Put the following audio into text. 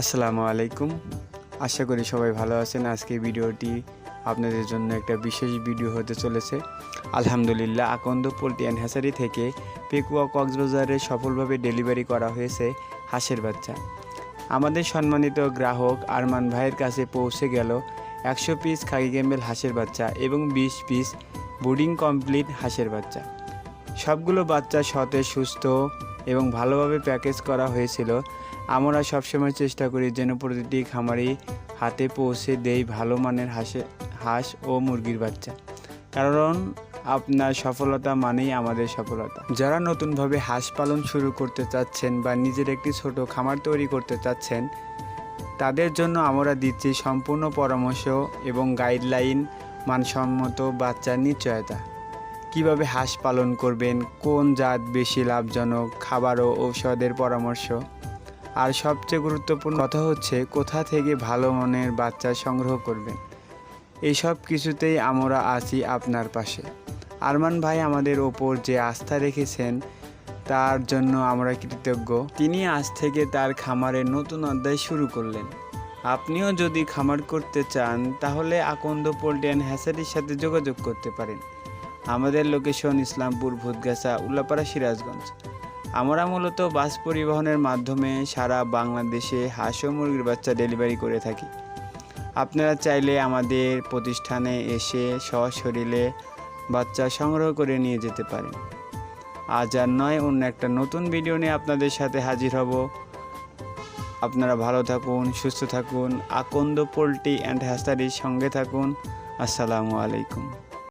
আসসালামু আলাইকুম আশা করি সবাই ভালো আছেন। আজকে ভিডিওটি আপনাদের জন্য একটা বিশেষ ভিডিও হতে চলেছে। আলহামদুলিল্লাহ, আকন্দ, পোলট্রি অ্যান্ড হ্যাসারি থেকে পেকুয়া কক্সবাজারে সফলভাবে ডেলিভারি করা হয়েছে হাঁসের বাচ্চা। আমাদের সম্মানিত গ্রাহক আরমান ভাইয়ের কাছে পৌঁছে গেল একশো পিস খাগি ক্যাম্বেল হাঁসের বাচ্চা এবং বিশ পিস বুডিং কমপ্লিট হাঁসের বাচ্চা। সবগুলো বাচ্চা সতেজ, সুস্থ এবং ভালোভাবে প্যাকেজ করা হয়েছিল। আমরা সবসময় চেষ্টা করি যেন প্রতিটি খামারি হাতে পৌঁছে দেই ভালো মানের হাঁসে, হাঁস ও মুরগির বাচ্চা। কারণ আপনার সফলতা মানেই আমাদের সফলতা। যারা নতুনভাবে হাঁস পালন শুরু করতে চাচ্ছেন বা নিজের একটি ছোট খামার তৈরি করতে চাচ্ছেন, তাদের জন্য আমরা দিচ্ছি সম্পূর্ণ পরামর্শ এবং গাইডলাইন মানসম্মত বাচ্চার নিশ্চয়তা। কীভাবে হাঁস পালন করবেন, কোন জাত বেশি লাভজনক, খাবার ও ঔষধের পরামর্শ? আর সবচেয়ে গুরুত্বপূর্ণ কথা হচ্ছে কোথা থেকে ভালো মনের বাচ্চা সংগ্রহ করবেন। এই সব কিছুতেই আমরা আছি আপনার পাশে। আরমান ভাই আমাদের ওপর যে আস্থা রেখেছেন, তার জন্য আমরা কৃতজ্ঞ। তিনি আজ থেকে তার খামারের নতুন অধ্যায় শুরু করলেন। আপনিও যদি খামার করতে চান, তাহলে আকন্দ পোল্ট্রি অ্যান্ড হ্যাসারির সাথে যোগাযোগ করতে পারেন। আমাদের লোকেশন ইসলামপুর, ভূতগাছা, উল্লাপাড়া, সিরাজগঞ্জ। আমরা মূলত বাস পরিবহনের মাধ্যমে সারা বাংলাদেশে হাঁস ও মুরগির বাচ্চা ডেলিভারি করে থাকি। আপনারা চাইলে আমাদের প্রতিষ্ঠানে এসে সশরীরে বাচ্চা সংগ্রহ করে নিয়ে যেতে পারেন। আজ আর নয়, অন্য একটা নতুন ভিডিও নিয়ে আপনাদের সাথে হাজির হব। আপনারা ভালো থাকুন, সুস্থ থাকুন, আকন্দ পোলট্রি অ্যান্ড হ্যাসারির সঙ্গে থাকুন। আসসালামু আলাইকুম।